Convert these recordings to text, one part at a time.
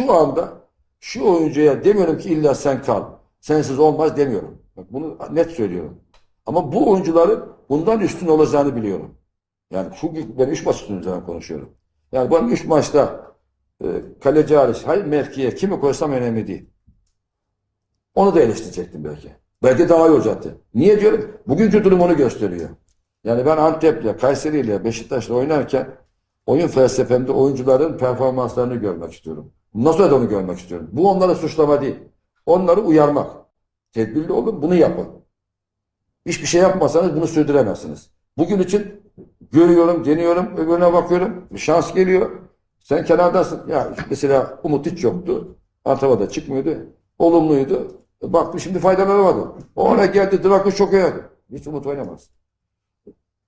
şu anda şu oyuncuya demiyorum ki illa sen kal. Sensiz olmaz demiyorum. Bak bunu net söylüyorum. Ama bu oyuncuların bundan üstün olacağını biliyorum. Yani çünkü ben üç maç üstünden konuşuyorum. Yani ben üç maçta e, kaleci hariç hayır mevkiye kimi koysam önemli değil. Onu da eleştirecektim belki. Belki daha iyi olacaktı. Niye diyorum? Bugünkü durum onu gösteriyor. Yani ben Antep'le, Kayseri'yle, Beşiktaş'la oynarken oyun felsefemde oyuncuların performanslarını görmek istiyorum. Nasıl da onu görmek istiyorum. Bu onlara suçlama değil. Onları uyarmak. Tedbirli olun, bunu yapın. Hiçbir şey yapmasanız bunu sürdüremezsiniz. Bugün için görüyorum, deniyorum, öbürüne bakıyorum. Şans geliyor. Sen kenardasın. Ya mesela Umut hiç yoktu. Antep'e çıkmıyordu. Olumluydu. Baktım şimdi faydalanamadı. O ona geldi. Drakus çok oynadı. Hiç Umut oynamaz.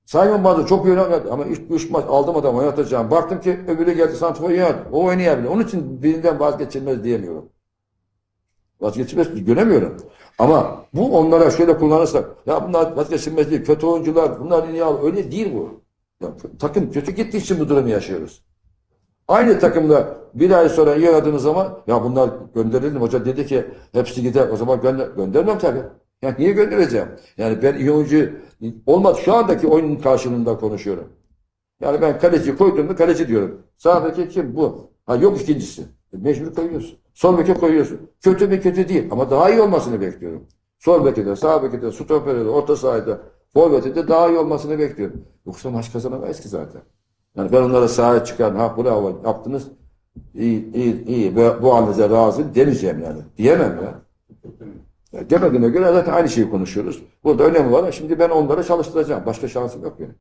Simon bazı çok iyi oynadı ama üç, üç maç aldım adam oynatacağım. Baktım ki öbürü geldi Santifor oynadı. O oynayabilir. Onun için birinden vazgeçilmez diyemiyorum. Vazgeçilmez göremiyorum. Ama bu onlara şöyle kullanırsak ya bunlar vazgeçilmez değil. Kötü oyuncular. Bunlar iyi al. Öyle değil bu. Ya, takım kötü gittiği için bu durumu yaşıyoruz. Aynı takımda bir ay sonra iyi oynadığınız zaman ya bunlar gönderildi. Hoca dedi ki hepsi gider. O zaman gönder göndermem tabii. Ya niye göndereceğim? Yani ben iyi oyuncu olmaz. Şu andaki oyunun karşılığında konuşuyorum. Yani ben kaleci koyduğumda kaleci diyorum. Sağdaki kim? Bu. Ha yok ikincisi. E, mecbur koyuyorsun. Sol beke koyuyorsun. Kötü bir kötü değil ama daha iyi olmasını bekliyorum. Sol beke de, sağ beke de, stoperde de, orta sahada, forveti de daha iyi olmasını bekliyorum. Yoksa maç kazanamayız ki zaten. Yani ben onlara sahaya çıkan, ha bravo yaptınız, iyi, iyi, iyi, bu, bu halinize razı demeyeceğim yani. Diyemem ya. Demediğine göre zaten aynı şeyi konuşuyoruz. Burada önemli var. Şimdi ben onları çalıştıracağım. Başka şansım yok benim.